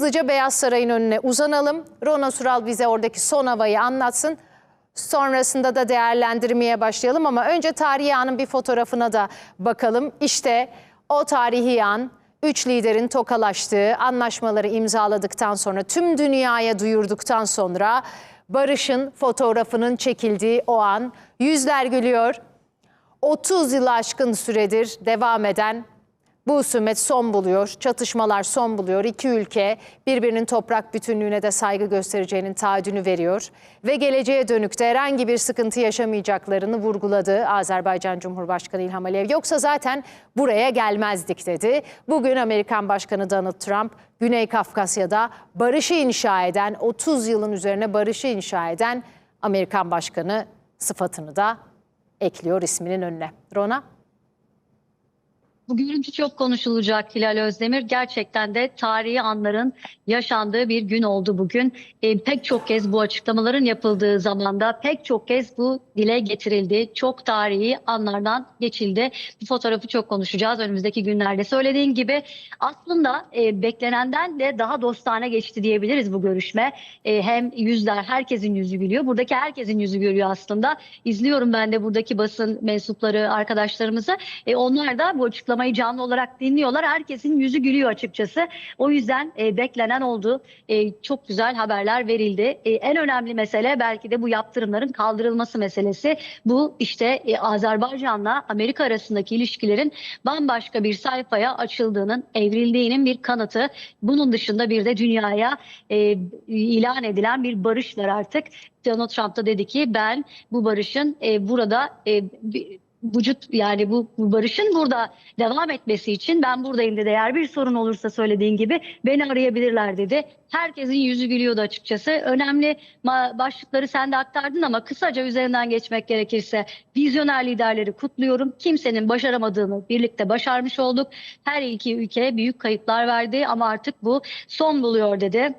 Hızlıca Beyaz Saray'ın önüne uzanalım. Rona Sural bize oradaki son havayı anlatsın. Sonrasında da değerlendirmeye başlayalım ama önce tarihi anın bir fotoğrafına da bakalım. İşte o tarihi an üç liderin tokalaştığı, anlaşmaları imzaladıktan sonra tüm dünyaya duyurduktan sonra barışın fotoğrafının çekildiği o an yüzler gülüyor. 30 yılı aşkın süredir devam eden bu husumet son buluyor, çatışmalar son buluyor. İki ülke birbirinin toprak bütünlüğüne de saygı göstereceğinin taahhüdünü veriyor. Ve geleceğe dönük de herhangi bir sıkıntı yaşamayacaklarını vurguladı Azerbaycan Cumhurbaşkanı İlham Aliyev. Yoksa zaten buraya gelmezdik dedi. Bugün Amerikan Başkanı Donald Trump, Güney Kafkasya'da barışı inşa eden, 30 yılın üzerine barışı inşa eden Amerikan Başkanı sıfatını da ekliyor isminin önüne. Rona? Bu görüntü çok konuşulacak Hilal Özdemir. Gerçekten de tarihi anların yaşandığı bir gün oldu bugün. E, pek çok kez bu açıklamaların yapıldığı zamanda pek çok kez bu dile getirildi. Çok tarihi anlardan geçildi. Bu fotoğrafı çok konuşacağız önümüzdeki günlerde. Söylediğin gibi aslında e, beklenenden de daha dostane geçti diyebiliriz bu görüşme. E, hem yüzler, herkesin yüzü gülüyor. Buradaki herkesin yüzü gülüyor aslında. İzliyorum ben de buradaki basın mensupları, arkadaşlarımızı. E, onlar da bu açıklamayı canlı olarak dinliyorlar. Herkesin yüzü gülüyor açıkçası. O yüzden e, beklenen oldu. E, çok güzel haberler verildi. E, en önemli mesele belki de bu yaptırımların kaldırılması meselesi. Bu işte e, Azerbaycan'la Amerika arasındaki ilişkilerin bambaşka bir sayfaya açıldığının, evrildiğinin bir kanıtı. Bunun dışında bir de dünyaya e, ilan edilen bir barış var artık. Donald Trump da dedi ki ben bu barışın e, burada e, vücut yani bu, barışın burada devam etmesi için ben buradayım dedi. Eğer bir sorun olursa söylediğin gibi beni arayabilirler dedi. Herkesin yüzü gülüyordu açıkçası. Önemli başlıkları sen de aktardın ama kısaca üzerinden geçmek gerekirse vizyoner liderleri kutluyorum. Kimsenin başaramadığını birlikte başarmış olduk. Her iki ülke büyük kayıplar verdi ama artık bu son buluyor dedi.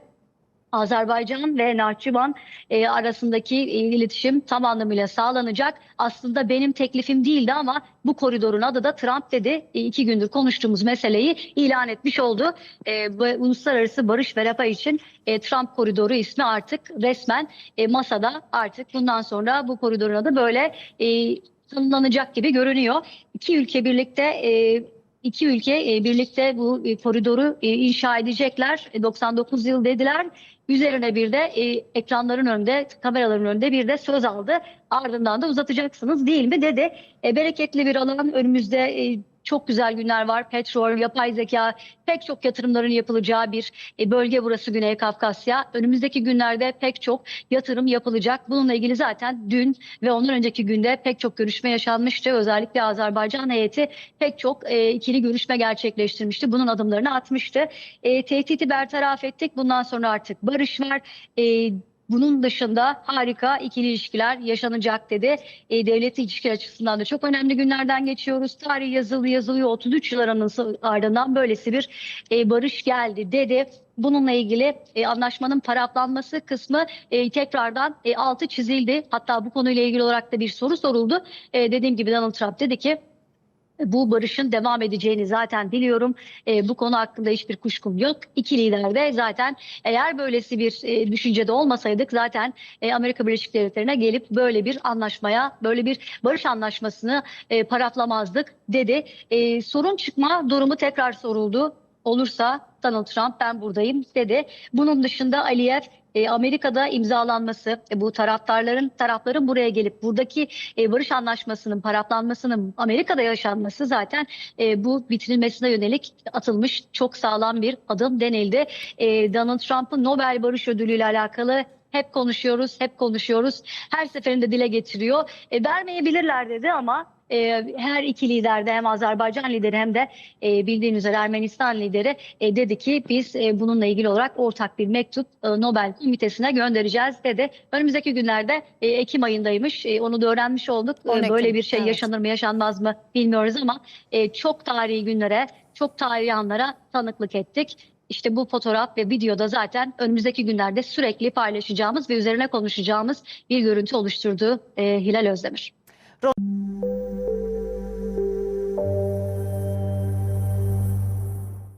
Azerbaycan ve Nahçıvan e, arasındaki e, iletişim tam anlamıyla sağlanacak. Aslında benim teklifim değildi ama bu koridorun adı da Trump dedi. E, iki gündür konuştuğumuz meseleyi ilan etmiş oldu. E, Uluslararası Barış ve Refah için e, Trump koridoru ismi artık resmen e, masada. Artık bundan sonra bu koridorun adı böyle e, tanımlanacak gibi görünüyor. İki ülke birlikte e, İki ülke e, birlikte bu e, koridoru e, inşa edecekler. E, 99 yıl dediler. Üzerine bir de e, ekranların önünde, kameraların önünde bir de söz aldı. Ardından da uzatacaksınız değil mi dedi. E, bereketli bir alan önümüzde e, çok güzel günler var. Petrol, yapay zeka, pek çok yatırımların yapılacağı bir e, bölge burası Güney Kafkasya. Önümüzdeki günlerde pek çok yatırım yapılacak. Bununla ilgili zaten dün ve ondan önceki günde pek çok görüşme yaşanmıştı. Özellikle Azerbaycan heyeti pek çok e, ikili görüşme gerçekleştirmişti. Bunun adımlarını atmıştı. E, tehdidi bertaraf ettik. Bundan sonra artık barış var. E, bunun dışında harika ikili ilişkiler yaşanacak dedi. E, devletli ilişkiler açısından da çok önemli günlerden geçiyoruz. Tarih yazılı yazılıyor 33 yıl ardından böylesi bir e, barış geldi dedi. Bununla ilgili e, anlaşmanın paraflanması kısmı e, tekrardan e, altı çizildi. Hatta bu konuyla ilgili olarak da bir soru soruldu. E, dediğim gibi Donald Trump dedi ki bu barışın devam edeceğini zaten biliyorum. E, bu konu hakkında hiçbir kuşkum yok. İki lider de zaten eğer böylesi bir e, düşüncede olmasaydık zaten e, Amerika Birleşik Devletleri'ne gelip böyle bir anlaşmaya, böyle bir barış anlaşmasını e, paraflamazdık dedi. E, sorun çıkma durumu tekrar soruldu. Olursa Donald Trump ben buradayım dedi. Bunun dışında Aliyev e, Amerika'da imzalanması, e, bu taraftarların tarafların buraya gelip buradaki e, barış anlaşmasının paraflanmasının Amerika'da yaşanması zaten bu bitirilmesine yönelik atılmış çok sağlam bir adım denildi. Donald Trump'ın Nobel Barış Ödülü ile alakalı hep konuşuyoruz, hep konuşuyoruz. Her seferinde dile getiriyor. E, vermeyebilirler dedi ama e, her iki lider de hem Azerbaycan lideri hem de e, bildiğin üzere Ermenistan lideri e, dedi ki biz e, bununla ilgili olarak ortak bir mektup e, Nobel Komitesi'ne göndereceğiz dedi. Önümüzdeki günlerde e, Ekim ayındaymış. E, onu da öğrenmiş olduk. E, 10 Ekim, böyle bir şey evet. yaşanır mı yaşanmaz mı bilmiyoruz ama e, çok tarihi günlere, çok tarihi anlara tanıklık ettik. İşte bu fotoğraf ve videoda zaten önümüzdeki günlerde sürekli paylaşacağımız ve üzerine konuşacağımız bir görüntü oluşturdu e, Hilal Özdemir.